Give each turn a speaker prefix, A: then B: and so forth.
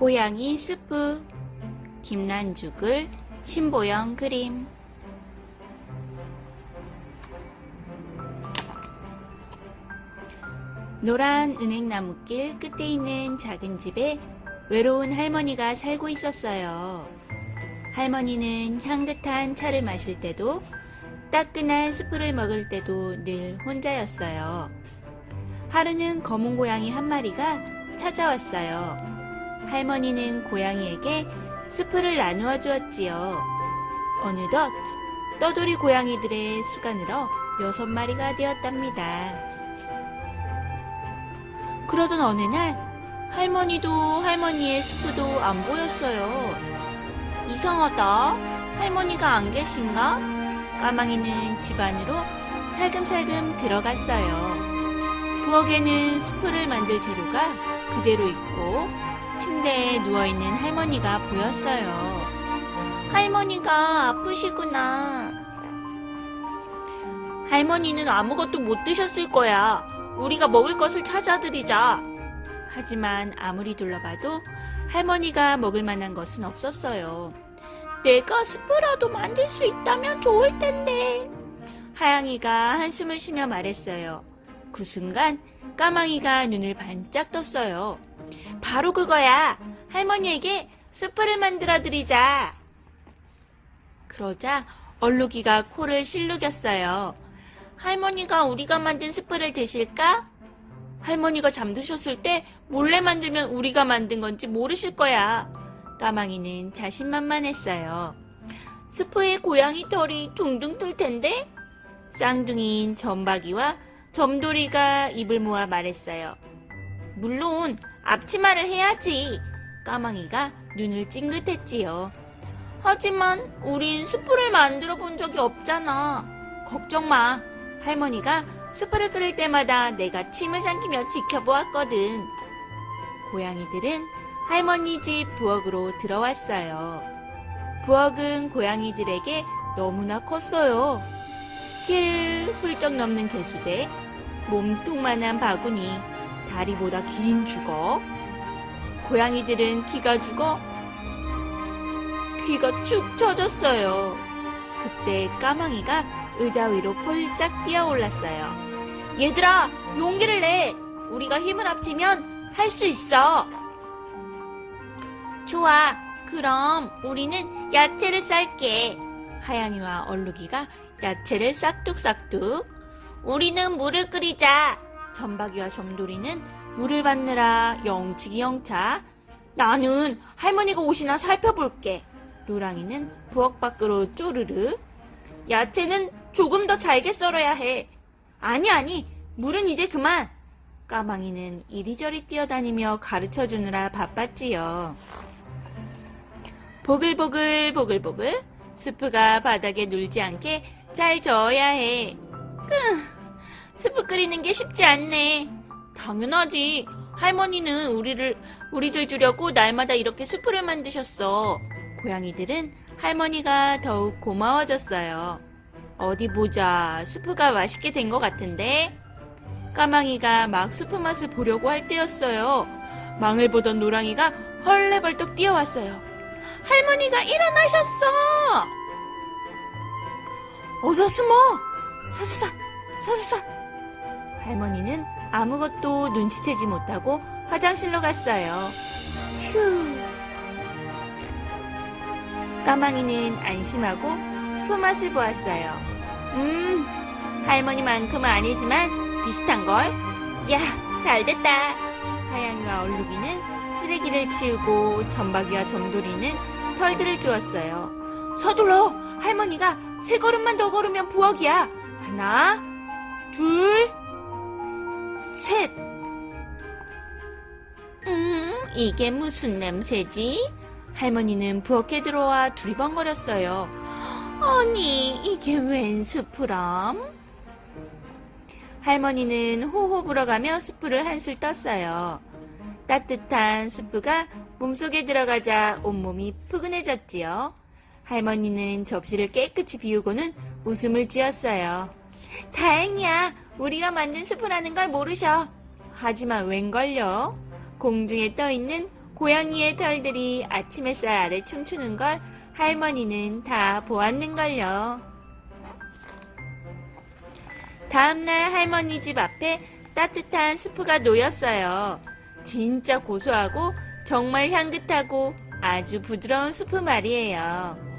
A: 고양이 스프 김란죽을 신보영 그림 노란 은행나무길 끝에 있는 작은 집에 외로운 할머니가 살고 있었어요. 할머니는 향긋한 차를 마실 때도 따끈한 스프를 먹을 때도 늘 혼자였어요. 하루는 검은 고양이 한 마리가 찾아왔어요. 할머니는 고양이에게 스프를 나누어 주었지요. 어느덧 떠돌이 고양이들의 수가 늘어 여섯 마리가 되었답니다. 그러던 어느 날 할머니도 할머니의 스프도 안 보였어요. 이상하다. 할머니가 안 계신가? 까망이는 집 안으로 살금살금 들어갔어요. 부엌에는 스프를 만들 재료가 그대로 있고 침대에 누워있는 할머니가 보였어요. 할머니가 아프시구나. 할머니는 아무것도 못 드셨을 거야. 우리가 먹을 것을 찾아드리자. 하지만 아무리 둘러봐도 할머니가 먹을 만한 것은 없었어요. 내가 스프라도 만들 수 있다면 좋을 텐데. 하양이가 한숨을 쉬며 말했어요. 그 순간 까망이가 눈을 반짝 떴어요. 바로 그거야. 할머니에게 스프를 만들어 드리자. 그러자 얼룩이가 코를 실룩였어요. 할머니가 우리가 만든 스프를 드실까? 할머니가 잠드셨을 때 몰래 만들면 우리가 만든 건지 모르실 거야. 까망이는 자신만만했어요. 스프에 고양이 털이 둥둥 뜰 텐데? 쌍둥이인 점박이와 점돌이가 입을 모아 말했어요. 물론 앞치마를 해야지. 까망이가 눈을 찡긋했지요. 하지만 우린 스프를 만들어 본 적이 없잖아. 걱정 마. 할머니가 스프를 끓일 때마다 내가 침을 삼키며 지켜보았거든. 고양이들은 할머니 집 부엌으로 들어왔어요. 부엌은 고양이들에게 너무나 컸어요. 힐 훌쩍 넘는 개수대, 몸통만한 바구니, 다리보다 긴 주걱. 고양이들은 키가 죽어 귀가 축 처졌어요. 그때 까망이가 의자 위로 폴짝 뛰어올랐어요. 얘들아, 용기를 내! 우리가 힘을 합치면 할 수 있어! 좋아, 그럼 우리는 야채를 쌀게. 하양이와 얼룩이가 야채를 싹둑싹둑. 우리는 물을 끓이자. 점박이와 점돌이는 물을 받느라 영치기 영차. 나는 할머니가 오시나 살펴볼게. 노랑이는 부엌 밖으로 쪼르르. 야채는 조금 더 잘게 썰어야 해. 아니, 아니, 물은 이제 그만. 까망이는 이리저리 뛰어다니며 가르쳐 주느라 바빴지요. 보글보글 보글보글 스프가 바닥에 눌지 않게 잘 저어야 해. 끄, 스프 끓이는 게 쉽지 않네. 당연하지. 할머니는 우리를 우리들 주려고 날마다 이렇게 스프를 만드셨어. 고양이들은 할머니가 더욱 고마워졌어요. 어디 보자. 스프가 맛있게 된 것 같은데. 까망이가 막 스프 맛을 보려고 할 때였어요. 망을 보던 노랑이가 헐레벌떡 뛰어왔어요. 할머니가 일어나셨어! 어서 숨어! 사사사! 사사사! 할머니는 아무것도 눈치채지 못하고 화장실로 갔어요. 휴. 까망이는 안심하고 스프 맛을 보았어요. 음, 할머니만큼은 아니지만 비슷한걸? 야, 잘됐다. 하양이와 얼룩이는 쓰레기를 치우고 점박이와 점돌이는 털들을 주었어요. 서둘러! 할머니가 세 걸음만 더 걸으면 부엌이야. 하나, 둘, 셋. 음, 이게 무슨 냄새지? 할머니는 부엌에 들어와 두리번거렸어요. 아니, 이게 웬 스프람? 할머니는 호호 불어가며 스프를 한술 떴어요. 따뜻한 스프가 몸속에 들어가자 온몸이 푸근해졌지요. 할머니는 접시를 깨끗이 비우고는 웃음을 지었어요. 다행이야. 우리가 만든 스프라는 걸 모르셔. 하지만 웬걸요? 공중에 떠 있는 고양이의 털들이 아침 햇살 아래 춤추는 걸 할머니는 다 보았는걸요. 다음날 할머니 집 앞에 따뜻한 수프가 놓였어요. 진짜 고소하고 정말 향긋하고 아주 부드러운 수프 말이에요.